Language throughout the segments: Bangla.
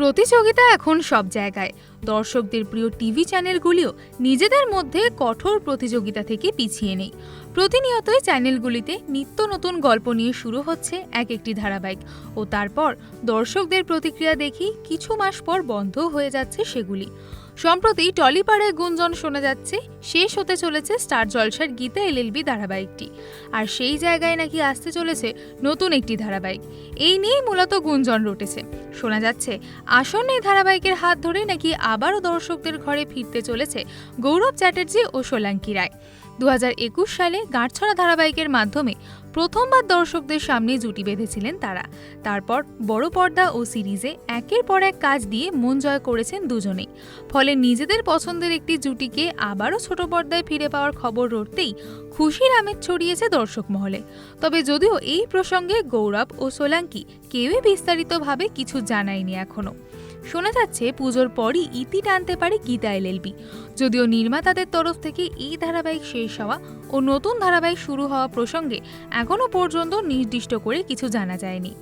প্রতিযোগিতা এখন সব জায়গায়। দর্শকদের প্রিয় টিভি চ্যানেলগুলিও নিজেদের মধ্যে কঠোর প্রতিযোগিতা থেকে পিছিয়ে নেই। প্রতিনিয়তই চ্যানেলগুলিতে নিত্য নতুন গল্প নিয়ে শুরু হচ্ছে এক একটি ধারাবাহিক ও তারপর দর্শকদের প্রতিক্রিয়া দেখি কিছু মাস পর বন্ধ হয়ে যাচ্ছে সেগুলি। সম্প্রতি টলিপাড়ায় গুঞ্জন শোনা যাচ্ছে, শেষ হতে চলেছে স্টার জলসার গীতা এলএলবি ধারাবাহিকটি। আর সেই জায়গায় নাকি আসতে চলেছে নতুন একটি ধারাবাহিক। এই নিয়েই মূলত গুঞ্জন রটেছে। শোনা যাচ্ছে, আসন্ন এই ধারাবাহিকের হাত ধরে নাকি আবারও দর্শকদের ঘরে ফিরতে চলেছে গৌরব চ্যাটার্জি ও সোলাঙ্কি রায়। দু হাজার একুশ সালে গাঁটছড়া ধারাবাহিকের মাধ্যমে প্রথমবার দর্শকদের সামনে জুটি বেঁধেছিলেন তারা। তারপর বড় পর্দা ও সিরিজে একের পর এক কাজ দিয়ে মন জয় করেছেন দুজনেই। ফলে নিজেদের পছন্দের একটি জুটিকে আবারও ছোট পর্দায় ফিরে পাওয়ার খবর রটতেই খুশির আমেজ ছড়িয়েছে দর্শক মহলে। তবে যদিও এই প্রসঙ্গে গৌরব ও সোলাঙ্কি কেউই বিস্তারিতভাবে কিছু জানায়নি এখনও। শোনা যাচ্ছে পুজোর পরই ইতি টানতে পারে গীতা এলএলবি যদিও নির্মাতাদের তরফ থেকে এই ধারাবাহিক শেষ হওয়া ও নতুন ধারাবাহিক শুরু হওয়া প্রসঙ্গে এখনও পর্যন্ত নির্দিষ্ট করে কিছু জানা যায়নি।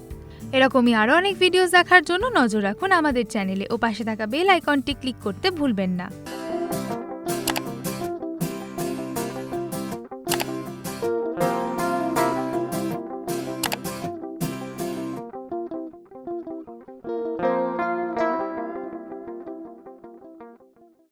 এরকমই আরও অনেক ভিডিওস দেখার জন্য নজর রাখুন আমাদের চ্যানেলে ও পাশে থাকা বেল আইকনটি ক্লিক করতে ভুলবেন না।